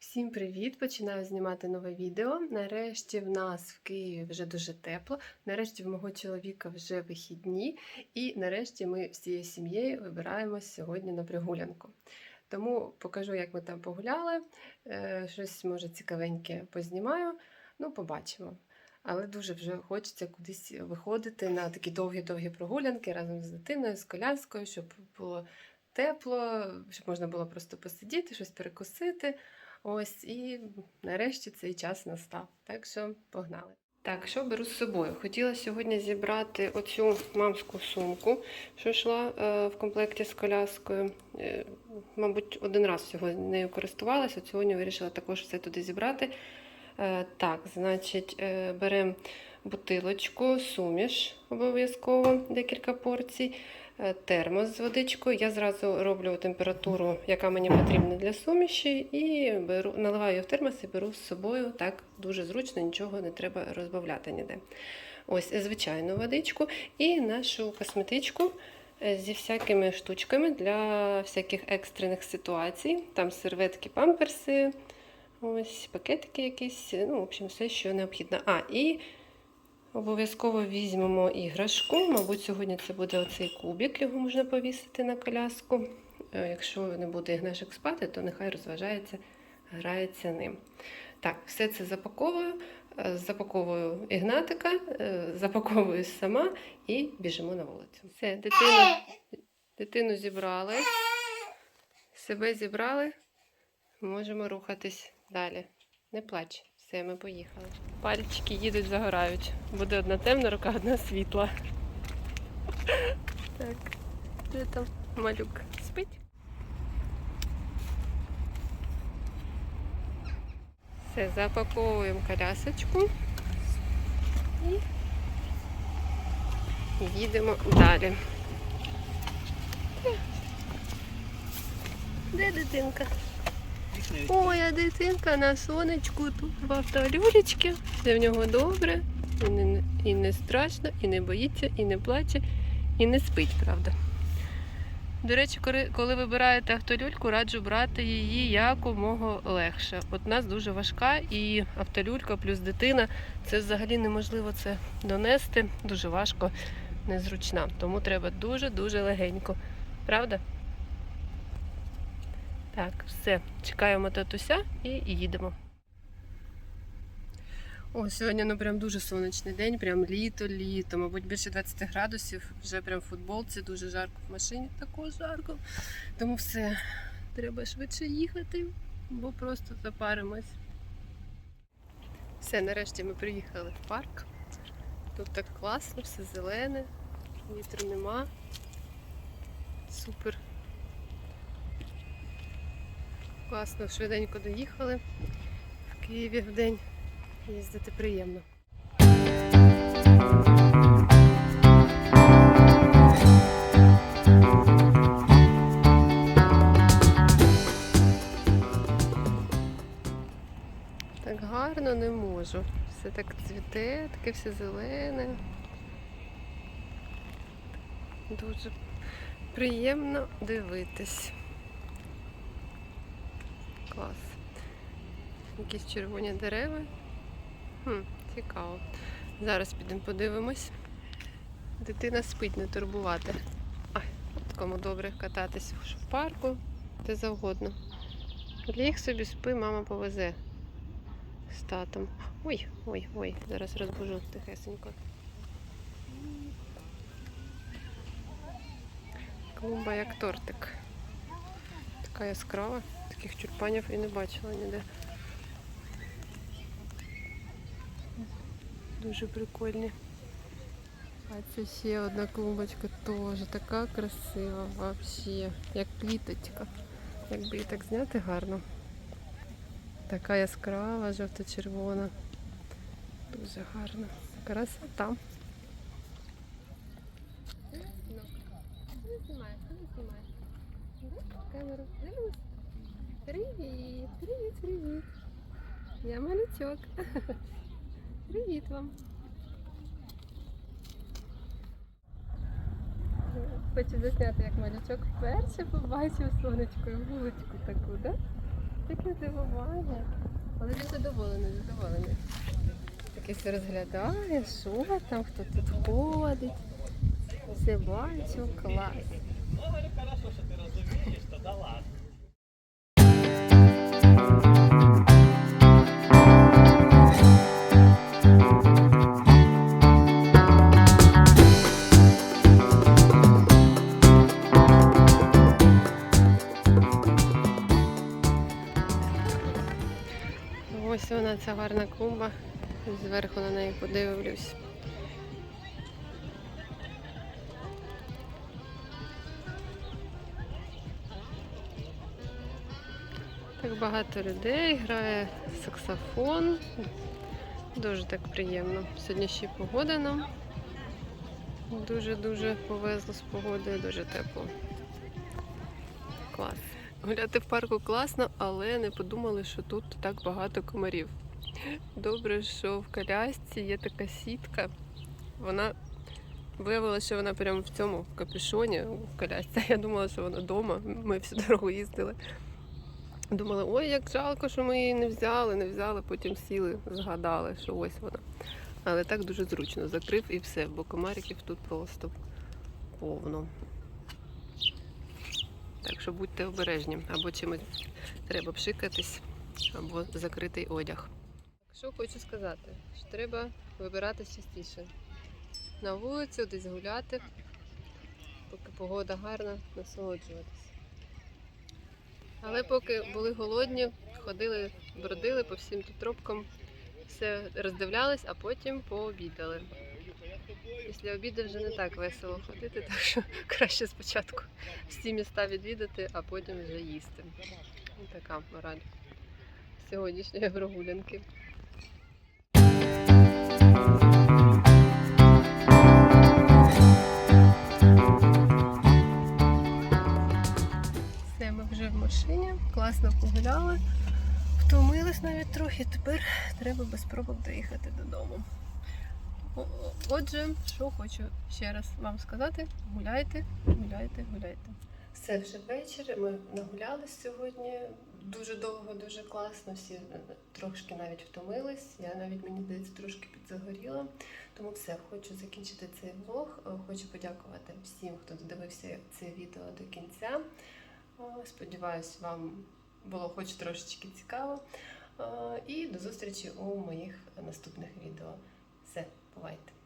Всім привіт! Починаю знімати нове відео. Нарешті в нас в Києві вже дуже тепло. Нарешті в мого чоловіка вже вихідні, і нарешті ми всією сім'єю вибираємось сьогодні на прогулянку. Тому покажу, як ми там погуляли. Е, Щось може цікавеньке познімаю. Ну, побачимо. Але дуже вже хочеться кудись виходити на такі довгі-довгі прогулянки разом з дитиною, з коляскою, щоб було тепло, щоб можна було просто посидіти, щось перекусити. Ось і нарешті цей час настав. Так що погнали. Так, що беру з собою? Хотіла сьогодні зібрати оцю мамську сумку, що йшла е, в комплекті з коляскою. Е, мабуть, один раз всього нею користувалася. Сьогодні вирішила також все туди зібрати. Е, так, значить, беремо бутилочку, суміш обов'язково, декілька порцій термос з водичкою. Я зразу роблю температуру, яка мені потрібна для суміші, і беру, наливаю її в термос і беру з собою. Так дуже зручно, нічого не треба розбавляти ніде. Ось звичайну водичку і нашу косметичку е, зі всякими штучками для всяких екстрених ситуацій. Там серветки, памперси, ось пакетики якісь, ну, в общем, все, що необхідно. А, і Обов'язково візьмемо іграшку. Мабуть, сьогодні це буде оцей кубик, його можна повісити на коляску. Е, Якщо не буде ігнашик спати, то нехай розважається, грається ним. Так, все це запаковую, е, запаковую ігнатика, е, запаковую сама і біжимо на вулицю. Все, дитину, дитину зібрали, себе зібрали, можемо рухатись далі. Не плач. Все, ми поїхали. Пальчики їдуть, загорають. Буде одна темна рука, одна світла. Так, де там малюк? Спить? Все, запаковуємо колясочку і їдемо далі. Де? Дитинка? Ой, а дитинка на сонечку тут в автолюлечці. Все в нього добре, і не, і не страшно, і не боїться, і не плаче, і не спить, правда. До речі, коли вибираєте автолюльку, раджу брати її якомога легше. От нас дуже важка і автолюлька плюс дитина це взагалі неможливо це донести. Дуже важко, незручна. Тому треба дуже-дуже легенько. Правда? Так, все, чекаємо татуся і їдемо. О, сьогодні ну прям дуже сонячний день, прям літо-літо, мабуть, більше 20 градусів, вже прям в футболці, дуже жарко в машині, також жарко. Тому все, треба швидше їхати, бо просто запаримось. Все, нарешті ми приїхали в парк. Тут так класно, все зелене, вітру нема. Супер. Класно, швиденько доїхали. В Києві в день їздити приємно. Так гарно не можу. Все так цвіте, таке все зелене. Дуже приємно дивитись. Клас. Якісь червоні дерева. Хм, цікаво. Зараз підемо подивимось. Дитина спить, не турбувати. Ай, кому добре кататись в парку, де завгодно. Ліг собі спи, мама повезе з татом. Ой, ой, ой, зараз розбужу тихесенько. Клумба як тортик. Така яскрава. Таких тюльпанів і не бачила ніде. Дуже прикольні. А це ще одна клумбочка теж така красива взагалі. Як квіточка. Якби її так зняти гарно. Така яскрава, жовто-червона. Дуже гарна. Красота. Камеру. Дивись. Привіт, привіт, привіт. Я малючок. Привіт вам. Хочу засняти, як малючок вперше побачив сонечко і вуличку таку, да? таке здивування. Але він задоволений, задоволений. Таке все розглядає, що там, хто тут ходить. Все бачу, клас. Ось вона, ця гарна клумба. Зверху на неї подивлюсь. Так багато людей грає саксофон. Дуже так приємно. Сьогодні ще погода нам. Дуже-дуже повезло з погодою, дуже тепло. Клас. Гуляти в парку класно, але не подумали, що тут так багато комарів. Добре, що в колясці є така сітка. Вона виявилося, що вона прямо в цьому в капюшоні в колясці. Я думала, що вона вдома. Ми всю дорогу їздили. Думали, ой, як жалко, що ми її не взяли, не взяли, потім сіли, згадали, що ось вона. Але так дуже зручно закрив і все, бо комариків тут просто повно. Так що будьте обережні, або чимось треба пшикатись, або закритий одяг. Що хочу сказати, що треба вибирати частіше. На вулицю десь гуляти, поки погода гарна, насолоджуватись. Але поки були голодні, ходили, бродили по всім тут тропкам, все роздивлялись, а потім пообідали. Після обіду вже не так весело ходити, так що краще спочатку всі міста відвідати, а потім вже їсти. Ось така мораль сьогоднішньої прогулянки. Все, ми вже в машині, класно погуляли, втомились навіть трохи. Тепер треба без пробок доїхати додому. Отже, що хочу ще раз вам сказати: гуляйте, гуляйте, гуляйте. Все вже вечір. Ми нагулялись сьогодні. Дуже довго, дуже класно. Всі е, трошки навіть втомились. Я навіть мені здається трошки підзагоріла. Тому все, хочу закінчити цей влог. Е, Хочу подякувати всім, хто додивився це відео до кінця. Е, Сподіваюсь, вам було хоч трошечки цікаво. І до зустрічі у моїх наступних відео. Все, Boa noite.